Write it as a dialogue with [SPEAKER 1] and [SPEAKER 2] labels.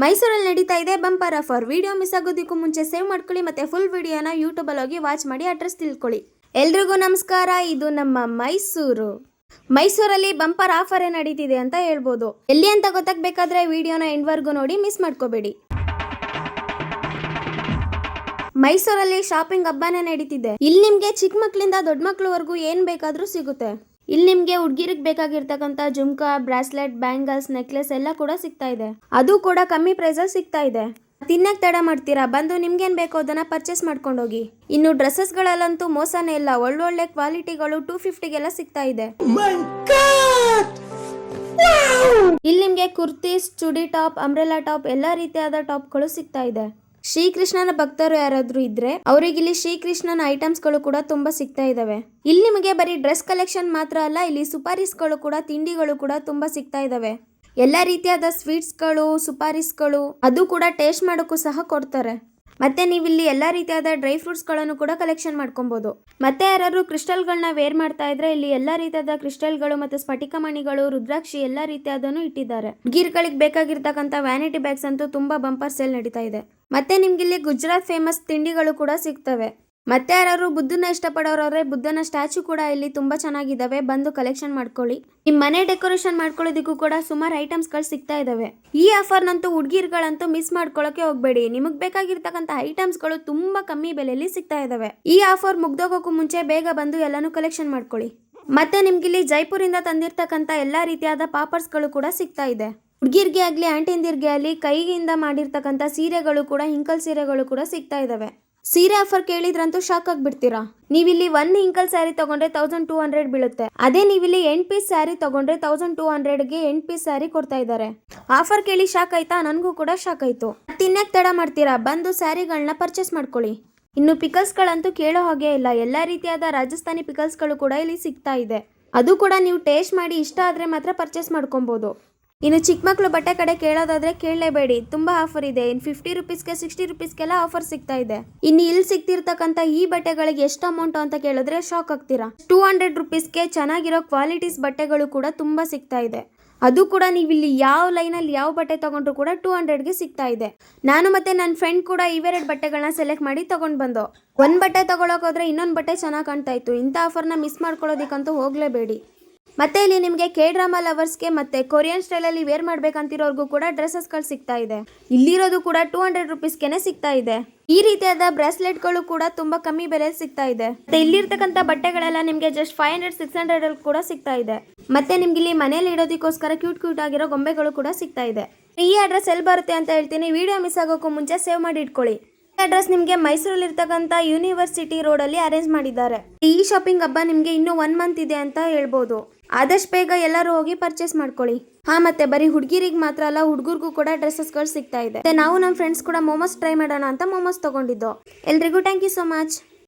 [SPEAKER 1] ಮೈಸೂರಲ್ಲಿ ನಡೀತಾ ಇದೆ ಬಂಪರ್ ಆಫರ್. ವಿಡಿಯೋ ಮಿಸ್ ಆಗೋದಕ್ಕೂ ಮುಂಚೆ ಸೇವ್ ಮಾಡ್ಕೊಳ್ಳಿ ಮತ್ತೆ ಫುಲ್ ವಿಡಿಯೋನ ಯೂಟ್ಯೂಬಲ್ಲಿ ಹೋಗಿ ವಾಚ್ ಮಾಡಿ ಅಡ್ರೆಸ್ ತಿಳ್ಕೊಳ್ಳಿ. ಎಲ್ರಿಗೂ ನಮಸ್ಕಾರ, ಇದು ನಮ್ಮ ಮೈಸೂರು. ಮೈಸೂರಲ್ಲಿ ಬಂಪರ್ ಆಫರ್ ನಡೀತಿದೆ ಅಂತ ಹೇಳ್ಬೋದು. ಎಲ್ಲಿ ಅಂತ ಗೊತ್ತಾಗಬೇಕಾದ್ರೆ ವಿಡಿಯೋನ ಎಂಡ್ವರೆಗೂ ನೋಡಿ ಮಿಸ್ ಮಾಡ್ಕೋಬೇಡಿ. ಮೈಸೂರಲ್ಲಿ ಶಾಪಿಂಗ್ ಹಬ್ಬನೇ ನಡೀತಿದೆ. ಇಲ್ಲಿ ನಿಮ್ಗೆ ಚಿಕ್ಕ ಮಕ್ಕಳಿಂದ ದೊಡ್ಡ ಮಕ್ಕಳವರೆಗೂ ಏನ್ ಬೇಕಾದ್ರೂ ಸಿಗುತ್ತೆ. ಇಲ್ಲಿ ನಿಮ್ಗೆ ಹುಡ್ಗಿರಿಗೆ ಬೇಕಾಗಿರ್ತಕ್ಕಂತ ಜುಮ್ಕಾ ಬ್ರಾಸ್ಲೆಟ್ ಬ್ಯಾಂಗಲ್ಸ್ ನೆಕ್ಲೆಸ್ ಎಲ್ಲ ಕೂಡ ಸಿಗ್ತಾ ಇದೆ. ಅದು ಕೂಡ ಕಮ್ಮಿ ಪ್ರೈಸಲ್ಲಿ ಸಿಗ್ತಾ ಇದೆ. ತಿನ್ನಕ್ ತಡ ಮಾಡ್ತೀರಾ? ಬಂದು ನಿಮ್ಗೇನ್ ಬೇಕೋ ಅದನ್ನ ಪರ್ಚೇಸ್ ಮಾಡ್ಕೊಂಡೋಗಿ. ಇನ್ನು ಡ್ರೆಸ್ಸಸ್ಗಳಲ್ಲಂತೂ ಮೋಸನೇ ಇಲ್ಲ. ಒಳ್ಳೊಳ್ಳೆ ಕ್ವಾಲಿಟಿಗಳು ಟೂ ಫಿಫ್ಟಿಗೆಲ್ಲ ಸಿಗ್ತಾ ಇದೆ. ಇಲ್ಲಿ ನಿಮ್ಗೆ kurtis chudi top umbrella top ಎಲ್ಲಾ ರೀತಿಯಾದ ಟಾಪ್ಗಳು ಸಿಗ್ತಾ ಇದೆ. ಶ್ರೀಕೃಷ್ಣನ ಭಕ್ತರು ಯಾರಾದ್ರೂ ಇದ್ರೆ ಅವರಿಗೆ ಇಲ್ಲಿ ಶ್ರೀಕೃಷ್ಣನ ಐಟಮ್ಸ್ಗಳು ಕೂಡ ತುಂಬಾ ಸಿಗ್ತಾ ಇದಾವೆ. ಇಲ್ಲಿ ನಿಮಗೆ ಬರೀ ಡ್ರೆಸ್ ಕಲೆಕ್ಷನ್ ಮಾತ್ರ ಅಲ್ಲ, ಇಲ್ಲಿ ಸುಪಾರೀಸ್ಗಳು ಕೂಡ, ತಿಂಡಿಗಳು ಕೂಡ ತುಂಬಾ ಸಿಗ್ತಾ ಇದಾವೆ. ಎಲ್ಲಾ ರೀತಿಯಾದ ಸ್ವೀಟ್ಸ್ಗಳು, ಸುಪಾರೀಸ್ಗಳು, ಅದು ಕೂಡ ಟೇಸ್ಟ್ ಮಾಡೋಕ್ಕೂ ಸಹ ಕೊಡ್ತಾರೆ. ಮತ್ತೆ ನೀವು ಇಲ್ಲಿ ಎಲ್ಲಾ ರೀತಿಯಾದ ಡ್ರೈ ಫ್ರೂಟ್ಸ್ಗಳನ್ನು ಕೂಡ ಕಲೆಕ್ಷನ್ ಮಾಡ್ಕೊಬಹುದು ಮತ್ತೆ ಯಾರು ಕ್ರಿಸ್ಟಲ್ಗಳನ್ನ ವೇರ್ ಮಾಡ್ತಾ ಇದ್ರೆ ಇಲ್ಲಿ ಎಲ್ಲಾ ರೀತಿಯಾದ ಕ್ರಿಸ್ಟಲ್ಗಳು ಮತ್ತೆ ಸ್ಫಟಿಕ ಮಣಿಗಳು, ರುದ್ರಾಕ್ಷಿ ಎಲ್ಲಾ ರೀತಿಯಾದನು ಇಟ್ಟಿದ್ದಾರೆ. ಗೀರ್ಗಳಿಗೆ ಬೇಕಾಗಿರ್ತಕ್ಕಂಥ ವ್ಯಾನಿಟಿ ಬ್ಯಾಗ್ಸ್ ಅಂತೂ ತುಂಬಾ ಬಂಪರ್ ಸೇಲ್ ನಡೀತಾ ಇದೆ. ಮತ್ತೆ ನಿಮ್ಗೆ ಇಲ್ಲಿ ಗುಜರಾತ್ ಫೇಮಸ್ ತಿಂಡಿಗಳು ಕೂಡ ಸಿಗ್ತವೆ. ಮತ್ತೆ ಯಾರು ಬುದ್ಧನ ಇಷ್ಟಪಡೋರವ್ರೆ, ಬುದ್ಧನ ಸ್ಟ್ಯಾಚು ಕೂಡ ಇಲ್ಲಿ ತುಂಬಾ ಚೆನ್ನಾಗಿದ್ದಾವೆ ಬಂದು ಕಲೆಕ್ಷನ್ ಮಾಡ್ಕೊಳ್ಳಿ. ನಿಮ್ ಮನೆ ಡೆಕೋರೇಷನ್ ಮಾಡ್ಕೊಳ್ಳೋದಿಕ್ಕೂ ಕೂಡ ಸುಮಾರು ಐಟಮ್ಸ್ಗಳು ಸಿಗ್ತಾ ಇದಾವೆ. ಈ ಆಫರ್ ನಂತೂ ಹುಡ್ಗಿರ್ಗಳಂತೂ ಮಿಸ್ ಮಾಡ್ಕೊಳ್ಳೋಕೆ ಹೋಗ್ಬೇಡಿ. ನಿಮಗ್ ಬೇಕಾಗಿರ್ತಕ್ಕಂತ ಐಟಮ್ಸ್ಗಳು ತುಂಬಾ ಕಮ್ಮಿ ಬೆಲೆಯಲ್ಲಿ ಸಿಗ್ತಾ ಇದಾವೆ. ಈ ಆಫರ್ ಮುಗ್ದೋಗೋಕ್ಕೂ ಮುಂಚೆ ಬೇಗ ಬಂದು ಎಲ್ಲಾನು ಕಲೆಕ್ಷನ್ ಮಾಡ್ಕೊಳ್ಳಿ. ಮತ್ತೆ ನಿಮ್ಗೆ ಇಲ್ಲಿ ಜೈಪುರಿಂದ ತಂದಿರ್ತಕ್ಕಂಥ ಎಲ್ಲಾ ರೀತಿಯಾದ ಪಾಪರ್ಸ್ಗಳು ಕೂಡ ಸಿಗ್ತಾ ಇದೆ. ಹುಡ್ಗಿರ್ಗೆ ಆಗಲಿ, ಆಂಟಿಂದಿರ್ಗೆ ಆಗಲಿ, ಕೈಯಿಂದ ಮಾಡಿರ್ತಕ್ಕಂಥ ಸೀರೆಗಳು ಕೂಡ, ಹಿಂಕಲ್ ಸೀರೆಗಳು ಕೂಡ ಸಿಗ್ತಾ ಇದ್ದಾವೆ ಸೀರೆ ಆಫರ್ ಕೇಳಿದ್ರಂತೂ ಶಾಕ್ ಆಗಿಬಿಡ್ತೀರಾ? ನೀವಿಲ್ಲಿ ಒನ್ ಹಿಂಕಲ್ ಸ್ಯಾರಿ ತಗೊಂಡ್ರೆ ತೌಸಂಡ್ ಟೂ ಹಂಡ್ರೆಡ್ ಬೀಳುತ್ತೆ. ಅದೇ ನೀವಿಲ್ಲಿ ಎಂಟ್ ಪೀಸ್ ಸ್ಯಾರಿ ತಗೊಂಡ್ರೆ ತೌಸಂಡ್ ಟೂ ಹಂಡ್ರೆಡ್ಗೆ ಎಂಟ್ ಪೀಸ್ ಸ್ಯಾರಿ ಕೊಡ್ತಾ ಇದ್ದಾರೆ ಆಫರ್ ಕೇಳಿ ಶಾಕ್ ಆಯ್ತಾ? ನನಗೂ ಕೂಡ ಶಾಕ್ ಆಯ್ತು. ತಿನ್ನಕ್ಕೆ ತಡ ಮಾಡ್ತೀರಾ? ಬಂದು ಸ್ಯಾರಿಗಳನ್ನ ಪರ್ಚೇಸ್ ಮಾಡ್ಕೊಳ್ಳಿ. ಇನ್ನು ಪಿಕಲ್ಸ್ಗಳಂತೂ ಕೇಳೋ ಹಾಗೆ ಇಲ್ಲ. ಎಲ್ಲ ರೀತಿಯಾದ ರಾಜಸ್ಥಾನಿ ಪಿಕಲ್ಸ್ಗಳು ಕೂಡ ಇಲ್ಲಿ ಸಿಗ್ತಾ ಇದೆ. ಅದು ಕೂಡ ನೀವು ಟೇಸ್ಟ್ ಮಾಡಿ ಇಷ್ಟ ಆದರೆ ಮಾತ್ರ ಪರ್ಚೇಸ್ ಮಾಡ್ಕೊಬೋದು. ಇನ್ನು ಚಿಕ್ಕ ಮಕ್ಕಳು ಬಟ್ಟೆ ಕಡೆ ಕೇಳೋದಾದ್ರೆ ಕೇಳಲೇಬೇಡಿ. ತುಂಬಾ ಆಫರ್ ಇದೆ. ಇನ್ ಫಿಫ್ಟಿ ರುಪೀಸ್ಗೆ ಸಿಕ್ಸ್ಟಿ ರುಪೀಸ್ಗೆಲ್ಲ ಆಫರ್ ಸಿಗ್ತಾ ಇದೆ. ಇನ್ನು ಇಲ್ಲಿ ಸಿಗ್ತಿರ್ತಕ್ಕಂಥ ಈ ಬಟ್ಟೆಗಳಿಗೆ ಎಷ್ಟು ಅಮೌಂಟ್ ಅಂತ ಕೇಳಿದ್ರೆ ಶಾಕ್ ಆಗ್ತೀರಾ? ಟೂ ಹಂಡ್ರೆಡ್ ರುಪೀಸ್ಗೆ ಚೆನ್ನಾಗಿರೋ ಕ್ವಾಲಿಟೀಸ್ ಬಟ್ಟೆಗಳು ಕೂಡ ತುಂಬಾ ಸಿಗ್ತಾ ಇದೆ. ಅದು ಕೂಡ ನೀವು ಇಲ್ಲಿ ಯಾವ ಲೈನಲ್ಲಿ ಯಾವ ಬಟ್ಟೆ ತಗೊಂಡ್ರು ಕೂಡ ಟೂ ಹಂಡ್ರೆಡ್ಗೆ ಸಿಗ್ತಾ ಇದೆ. ನಾನು ಮತ್ತೆ ನನ್ನ ಫ್ರೆಂಡ್ ಕೂಡ ಇವೆರಡು ಬಟ್ಟೆಗಳನ್ನ ಸೆಲೆಕ್ಟ್ ಮಾಡಿ ತಗೊಂಡ್ ಬಂದು. ಒಂದ್ ಬಟ್ಟೆ ತಗೊಳಕ್ ಹೋದ್ರೆ ಇನ್ನೊಂದು ಬಟ್ಟೆ ಚೆನ್ನಾಗಿ ಕಾಣ್ತಾ ಇತ್ತು. ಇಂಥ ಆಫರ್ನ ಮಿಸ್ ಮಾಡ್ಕೊಳ್ಳೋದಕ್ಕಂತೂ ಹೋಗ್ಲೇಬೇಡಿ. ಮತ್ತೆ ಇಲ್ಲಿ ನಿಮಗೆ ಕೆ ಡ್ರಾಮಾ ಲವರ್ಸ್ಗೆ ಮತ್ತೆ ಕೊರಿಯನ್ ಸ್ಟೈಲ್ ಅಲ್ಲಿ ವೇರ್ ಮಾಡ್ಬೇಕಂತಿರೋರ್ಗೂ ಕೂಡ ಡ್ರೆಸ್ಸಸ್ಗಳು ಸಿಗ್ತಾ ಇದೆ. ಇಲ್ಲಿರೋದು ಕೂಡ ಟೂ ಹಂಡ್ರೆಡ್ ರುಪೀಸ್ಗೆನೆ ಸಿಗ್ತಾ ಇದೆ. ಈ ರೀತಿಯಾದ ಬ್ರಾಸ್ಲೆಟ್ಗಳು ಕೂಡ ತುಂಬಾ ಕಮ್ಮಿ ಬೆಲೆಯಲ್ಲಿ ಸಿಗ್ತಾ ಇದೆ. ಮತ್ತೆ ಇಲ್ಲಿರ್ತಕ್ಕಂಥ ಬಟ್ಟೆಗಳೆಲ್ಲ ನಿಮಗೆ just five hundred six hundred ಅಲ್ಲಿ ಕೂಡ ಸಿಗ್ತಾ ಇದೆ. ಮತ್ತೆ ನಿಮ್ಗೆ ಇಲ್ಲಿ ಮನೇಲಿ ಇಡೋದಕ್ಕೋಸ್ಕರ ಕ್ಯೂಟ್ ಕ್ಯೂಟ್ ಆಗಿರೋ ಗೊಂಬೆಗಳು ಕೂಡ ಸಿಗ್ತಾ ಇದೆ. ಈ ಅಡ್ರೆಸ್ ಎಲ್ಲಿ ಬರುತ್ತೆ ಅಂತ ಹೇಳ್ತೀನಿ ವಿಡಿಯೋ ಮಿಸ್ ಆಗೋಕ್ಕೂ ಮುಂಚೆ ಸೇವ್ ಮಾಡಿ ಇಟ್ಕೊಳ್ಳಿ. ಅಡ್ರೆಸ್ ನಿಮಗೆ ಮೈಸೂರಲ್ಲಿ ಇರ್ತಕ್ಕಂಥ ಯೂನಿವರ್ಸಿಟಿ ರೋಡ್ ಅಲ್ಲಿ ಅರೇಂಜ್ ಮಾಡಿದ್ದಾರೆ. ಈ ಶಾಪಿಂಗ್ ಹಬ್ಬ ನಿಮಗೆ ಇನ್ನೂ ಒನ್ ಮಂತ್ ಇದೆ ಅಂತ ಹೇಳ್ಬೋದು. ಆದಷ್ಟು ಬೇಗ ಎಲ್ಲರೂ ಹೋಗಿ ಪರ್ಚೇಸ್ ಮಾಡ್ಕೊಳ್ಳಿ. ಹಾ, ಮತ್ತೆ ಬರೀ ಹುಡುಗಿರಿಗೆ ಮಾತ್ರ ಅಲ್ಲ, ಹುಡುಗರಿಗೂ ಕೂಡ ಡ್ರೆಸ್ಸಸ್ಗಳು ಸಿಗ್ತಾ ಇದೆ. ನಾವು ನಮ್ಮ ಫ್ರೆಂಡ್ಸ್ ಕೂಡ ಮೋಮೋಸ್ ಟ್ರೈ ಮಾಡೋಣ ಅಂತ ಮೋಮೋಸ್ ತಗೊಂಡಿದ್ದು. ಎಲ್ರಿಗೂ ಥ್ಯಾಂಕ್ ಯು ಸೋ ಮಚ್